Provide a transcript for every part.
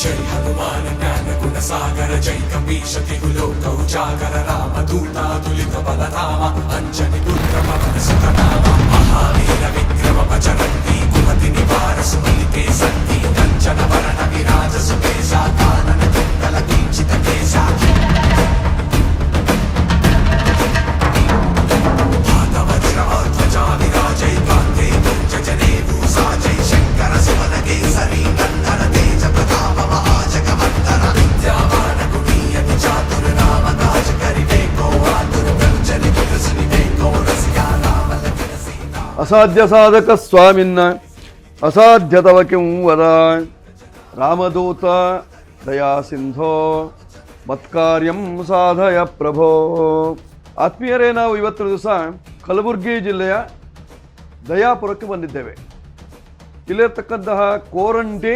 జై హనుమాన జ్ఞాన గుణ సాగర జై కపీశ తిగులో కౌజాగర రామ దూతాతులిత బలరామ అంజని ಅಸಾಧ್ಯ ಸಾಧಕ ಸ್ವಾಮಿನ್ನ, ಅಸಾಧ್ಯ ತವ ವದ ರಾಮದೂತ ದಯಾ ಸಿಂಧೋ, ಮತ್ಕಾರ್ಯಂ ಸಾಧಯ ಪ್ರಭೋ. ಆತ್ಮೀಯರೇ, ನಾವು ಇವತ್ತಿನ ದಿವಸ ಕಲಬುರಗಿ ಜಿಲ್ಲೆಯ ದಯಾಪುರಕ್ಕೆ ಬಂದಿದ್ದೇವೆ. ಇಲ್ಲಿರ್ತಕ್ಕಂತಹ ಕೋರಂಟಿ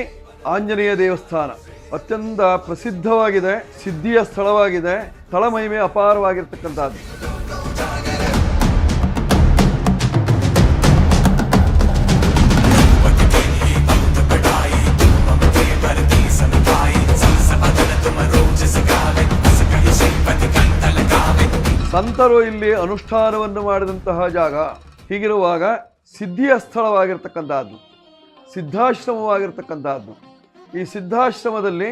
ಆಂಜನೇಯ ದೇವಸ್ಥಾನ ಅತ್ಯಂತ ಪ್ರಸಿದ್ಧವಾಗಿದೆ, ಸಿದ್ಧಿಯ ಸ್ಥಳವಾಗಿದೆ ಸ್ಥಳ ಮಹಿಮೆ ಅಪಾರವಾಗಿರ್ತಕ್ಕಂಥದ್ದು. ಸಂತರು ಇಲ್ಲಿ ಅನುಷ್ಠಾನವನ್ನು ಮಾಡಿದಂತಹ ಜಾಗ ಹೀಗಿರುವಾಗ ಸಿದ್ಧಿಯ ಸ್ಥಳವಾಗಿರ್ತಕ್ಕಂಥದ್ದು, ಸಿದ್ಧಾಶ್ರಮವಾಗಿರ್ತಕ್ಕಂಥದ್ದು. ಈ ಸಿದ್ಧಾಶ್ರಮದಲ್ಲಿ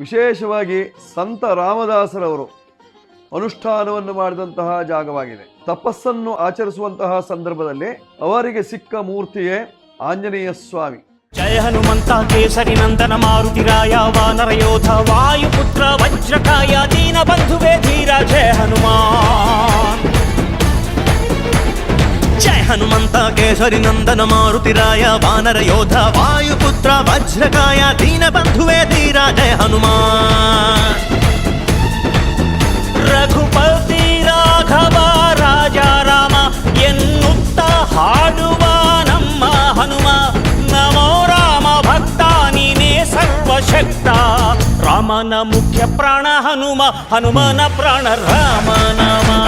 ವಿಶೇಷವಾಗಿ ಸಂತ ರಾಮದಾಸರವರು ಅನುಷ್ಠಾನವನ್ನು ಮಾಡಿದಂತಹ ಜಾಗವಾಗಿದೆ. ತಪಸ್ಸನ್ನು ಆಚರಿಸುವಂತಹ ಸಂದರ್ಭದಲ್ಲಿ ಅವರಿಗೆ ಸಿಕ್ಕ ಮೂರ್ತಿಯೇ ಆಂಜನೇಯ ಸ್ವಾಮಿ. ಜಯ ಹನುಮಂತ ಕೇಸರಿ ನಂದನ ಮಾರುತಿರಾಯ ವಾನರ ಯೋಧ ವಾಯುಪುತ್ರ ವಜ್ರಕಾಯ హనుమంత కేసరి నందన మారుతిరాయ వానర యోధ వాయుపుత్ర వజ్రకాయ దీన బంధువే తీరా జయ హనుమా రఘుపతి రాఘవ రాజా రామ ఎన్నుత్త హాడువా హనుమ. నమో రామ భక్తానినే సర్వశక్త. రామన ముఖ్య ప్రాణ హనుమ హనుమన ప్రాణ రామ నమా.